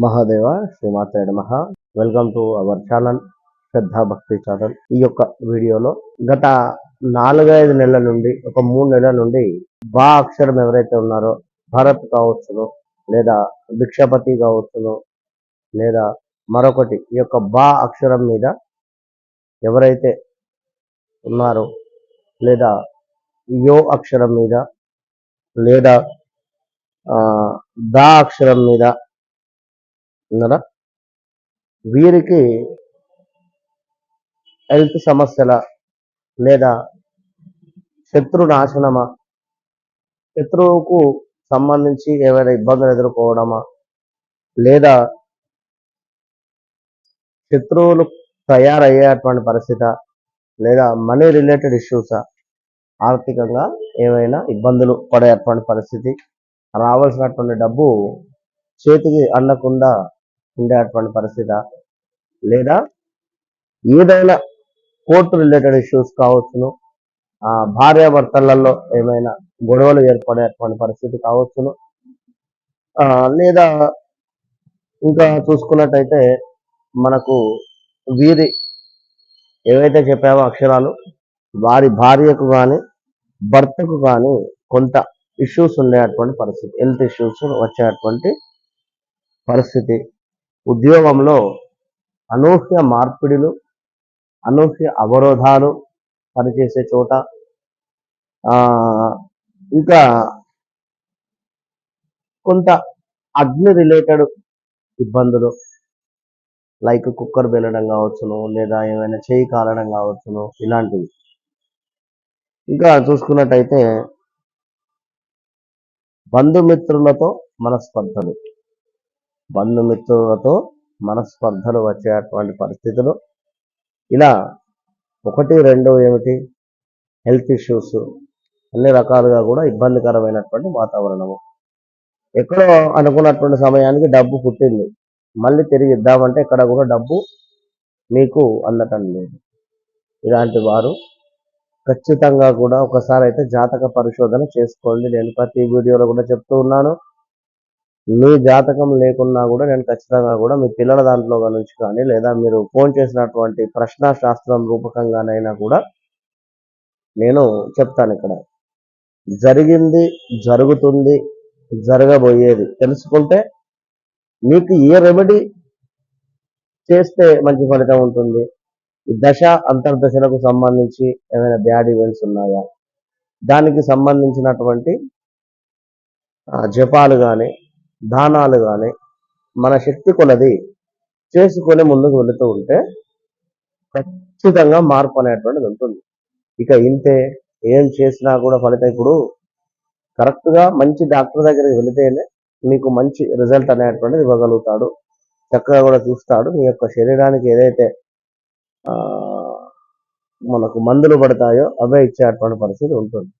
మహాదేవ శ్రీమాత నమ. Welcome to our channel Shraddha Bhakti channel. ఈ యొక్క వీడియోలో గత నాలుగైదు నెలల నుండి ఒక మూడు నెలల నుండి బా అక్షరం ఎవరైతే ఉన్నారో భరత్ కావచ్చును లేదా భిక్షపతి కావచ్చును లేదా మరొకటి ఈ యొక్క బా అక్షరం మీద ఎవరైతే ఉన్నారో లేదా యో అక్షరం మీద లేదా దా అక్షరం మీద ఉన్నారా వీరికి హెల్త్ సమస్యల లేదా శత్రు నాశనమా? శత్రువుకు సంబంధించి ఏమైనా ఇబ్బందులు ఎదుర్కోవడమా? లేదా శత్రువులు తయారయ్యేటువంటి పరిస్థితి లేదా మనీ రిలేటెడ్ ఇష్యూసా ఆర్థికంగా ఏమైనా ఇబ్బందులు పడేటువంటి పరిస్థితి? రావాల్సినటువంటి డబ్బు చేతికి అందకుండా ఉండేటువంటి పరిస్థితి లేదా ఏదైనా కోర్టు రిలేటెడ్ ఇష్యూస్ కావచ్చును ఆ భార్యాభర్తలలో ఏమైనా గొడవలు ఏర్పడేటువంటి పరిస్థితి కావచ్చును లేదా ఇంకా చూసుకున్నట్టయితే మనకు వీరి ఏవైతే చెప్పామో అక్షరాలు వారి భార్యకు కానీ భర్తకు కానీ కొంత ఇష్యూస్ ఉండేటువంటి పరిస్థితి హెల్త్ ఇష్యూస్ వచ్చేటువంటి పరిస్థితి. ఉద్యోగంలో అనూహ్య మార్పిడులు అనూహ్య అవరోధాలు పనిచేసే చోట ఇంకా కొంత అగ్ని రిలేటెడ్ ఇబ్బందులు లైక్ కుక్కర్ బెల్లడం కావచ్చును లేదా ఏమైనా చేయి కాలడం కావచ్చును ఇలాంటివి. ఇంకా చూసుకున్నట్టయితే బంధుమిత్రులతో మనస్పర్ధలు. బంధుమిత్రులతో మనస్పర్ధలు వచ్చేటువంటి పరిస్థితులు. ఇలా ఒకటి రెండు ఏమిటి? హెల్త్ ఇష్యూస్ అన్ని రకాలుగా కూడా ఇబ్బందికరమైనటువంటి వాతావరణము. ఎక్కడో అనుకున్నటువంటి సమయానికి డబ్బు పుట్టింది. మళ్ళీ తిరిగి ఇద్దామంటే ఇక్కడ కూడా డబ్బు మీకు అందటం లేదు. ఇలాంటి వారు ఖచ్చితంగా కూడా ఒకసారి అయితే జాతక పరిశోధన చేసుకోండి. నేను ప్రతి వీడియోలో కూడా చెప్తూ ఉన్నాను. మీ జాతకం లేకున్నా కూడా నేను ఖచ్చితంగా కూడా మీ పిల్లల దాంట్లో నుంచి కానీ లేదా మీరు ఫోన్ చేసినటువంటి ప్రశ్న శాస్త్రం రూపకంగానైనా కూడా నేను చెప్తాను ఇక్కడ. జరిగింది జరుగుతుంది జరగబోయేది తెలుసుకుంటే మీకు ఏ రెమెడీ చేస్తే మంచి ఫలితం ఉంటుంది? దశ అంతర్దశలకు సంబంధించి ఏమైనా బ్యాడ్ ఈవెంట్స్ ఉన్నాయా? దానికి సంబంధించినటువంటి జపాలు కానీ దానాలు కానీ మన శక్తి కొలది చేసుకొని ముందుకు వెళుతూ ఉంటే ఖచ్చితంగా మార్పు అనేటువంటిది ఉంటుంది. ఇక ఇంతే ఏం చేసినా కూడా ఫలితం ఇప్పుడు కరెక్ట్గా మంచి డాక్టర్ దగ్గరికి వెళితేనే మీకు మంచి రిజల్ట్ అనేటువంటిది ఇవ్వగలుగుతాడు. చక్కగా కూడా చూస్తాడు. మీ యొక్క శరీరానికి ఏదైతే మనకు మందులు పడతాయో అవే ఇచ్చేటువంటి పరిస్థితి ఉంటుంది.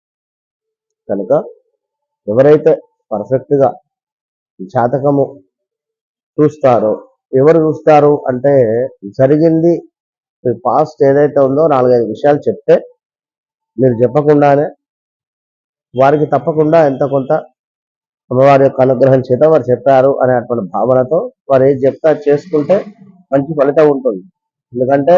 కనుక ఎవరైతే పర్ఫెక్ట్గా జాతకము చూస్తారు ఎవరు చూస్తారు అంటే జరిగింది పాస్ట్ ఏదైతే ఉందో నాలుగైదు విషయాలు చెప్తే మీరు చెప్పకుండానే వారికి తప్పకుండా ఎంత కొంత అమ్మవారి యొక్క అనుగ్రహం చేత వారు చెప్పారు అనేటువంటి భావనతో వారు ఏది చెప్తే చేసుకుంటే మంచి ఫలితం ఉంటుంది. ఎందుకంటే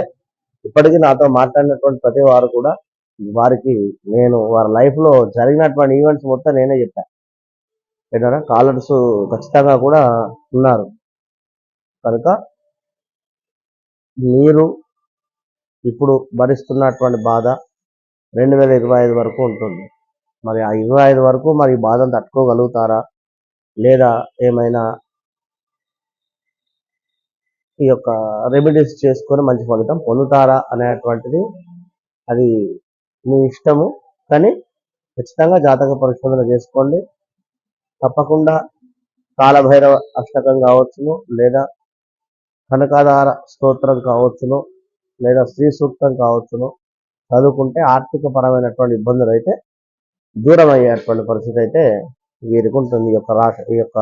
ఇప్పటికీ నాతో మాట్లాడినటువంటి ప్రతి వారు కూడా వారికి నేను వారి లైఫ్లో జరిగినటువంటి ఈవెంట్స్ మొత్తం నేనే చెప్పాను ఏంటంటే కాలర్స్ ఖచ్చితంగా కూడా ఉన్నారు. కనుక మీరు ఇప్పుడు భరిస్తున్నటువంటి బాధ రెండు వేల ఇరవై ఐదు వరకు ఉంటుంది. మరి ఆ ఇరవై ఐదు వరకు మరి బాధను తట్టుకోగలుగుతారా? లేదా ఏమైనా ఈ యొక్క రెమెడీస్ చేసుకొని మంచి ఫలితం పొందుతారా అనేటువంటిది అది మీ ఇష్టము. కానీ ఖచ్చితంగా జాతక పరిశోధన చేసుకోండి. తప్పకుండా కాలభైరవ అష్టకం కావచ్చును లేదా కనకాధార స్తోత్రం కావచ్చును లేదా శ్రీ సూక్తం కావచ్చును. చదువుకుంటే ఆర్థిక పరమైనటువంటి ఇబ్బందులు అయితే దూరం అయ్యేటువంటి పరిస్థితి అయితే వీరికి ఉంటుంది. ఈ యొక్క రాశి ఈ యొక్క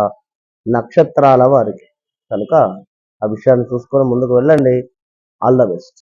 నక్షత్రాల వారికి. కనుక ఆ విషయాన్ని చూసుకొని ముందుకు వెళ్ళండి. All the best.